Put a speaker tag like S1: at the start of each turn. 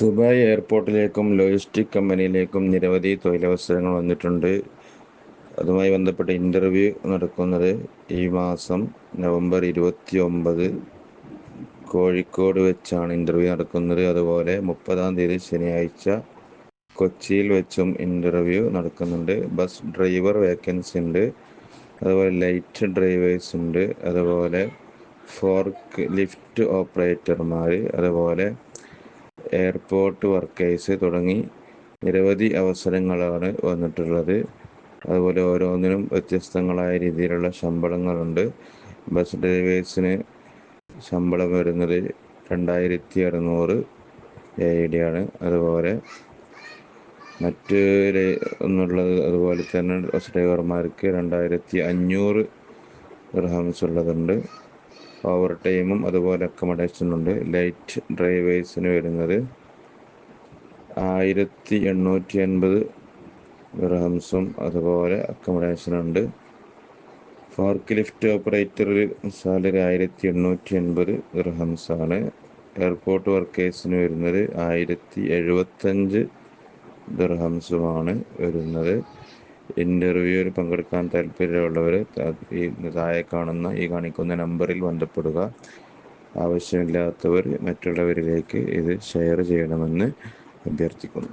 S1: Dubai എയർപോർട്ടിലേക്കും logistic കമ്പനിയിലേക്കും നിരവധി തൊഴിലവസരങ്ങൾ വന്നിട്ടുണ്ട്. അതുമായി ബന്ധപ്പെട്ട ഇന്റർവ്യൂ നടക്കുന്നത് ഈ മാസം നവംബർ ഇരുപത്തി ഒമ്പത് കോഴിക്കോട് വെച്ചാണ് ഇന്റർവ്യൂ നടക്കുന്നത്. അതുപോലെ മുപ്പതാം തീയതി ശനിയാഴ്ച കൊച്ചിയിൽ വെച്ചും ഇന്റർവ്യൂ നടക്കുന്നുണ്ട്. ബസ് ഡ്രൈവർ വേക്കൻസി ഉണ്ട്. അതുപോലെ ലൈറ്റ് ഡ്രൈവേഴ്സ് ഉണ്ട്. അതുപോലെ ഫോർക്ക് ലിഫ്റ്റ് ഓപ്പറേറ്റർമാർ അതുപോലെ എയർപോർട്ട് വർക്കേഴ്സ് തുടങ്ങി നിരവധി അവസരങ്ങളാണ് വന്നിട്ടുള്ളത്. അതുപോലെ ഓരോന്നിനും വ്യത്യസ്തങ്ങളായ രീതിയിലുള്ള ശമ്പളങ്ങളുണ്ട്. ബസ് ഡ്രൈവേഴ്സിന് ശമ്പളം വരുന്നത് രണ്ടായിരത്തി അറുന്നൂറ് എ ഡി ആണ്. അതുപോലെ മറ്റ് ഒന്നുള്ളത് അതുപോലെ തന്നെ ബസ് ഡ്രൈവർമാർക്ക് രണ്ടായിരത്തി അഞ്ഞൂറ് റഹംസ് ഉള്ളതുണ്ട്. ഓവർ ടൈമും അതുപോലെ അക്കോമഡേഷനുണ്ട് ലൈറ്റ് ഡ്രൈവേഴ്സിന് വരുന്നത് ആയിരത്തി എണ്ണൂറ്റി അൻപത് റഹംസും അതുപോലെ അക്കോമഡേഷനുണ്ട് ഫോർക്ക് ലിഫ്റ്റ് ഓപ്പറേറ്റർ സാലറി ആയിരത്തി എണ്ണൂറ്റി എൺപത് റഹംസാണ് എയർപോർട്ട് വർക്കേഴ്സിന് വരുന്നത് ആയിരത്തി എഴുപത്തഞ്ച് ദർഹംസുമാണ് വരുന്നത്. ഇന്റർവ്യൂവിൽ പങ്കെടുക്കാൻ താല്പര്യമുള്ളവർ ഈ താഴെ കാണുന്ന ഈ കാണിക്കുന്ന നമ്പറിൽ ബന്ധപ്പെടുക. ആവശ്യമില്ലാത്തവർ മറ്റുള്ളവരിലേക്ക് ഇത് ഷെയർ ചെയ്യണമെന്ന് അഭ്യർത്ഥിക്കുന്നു.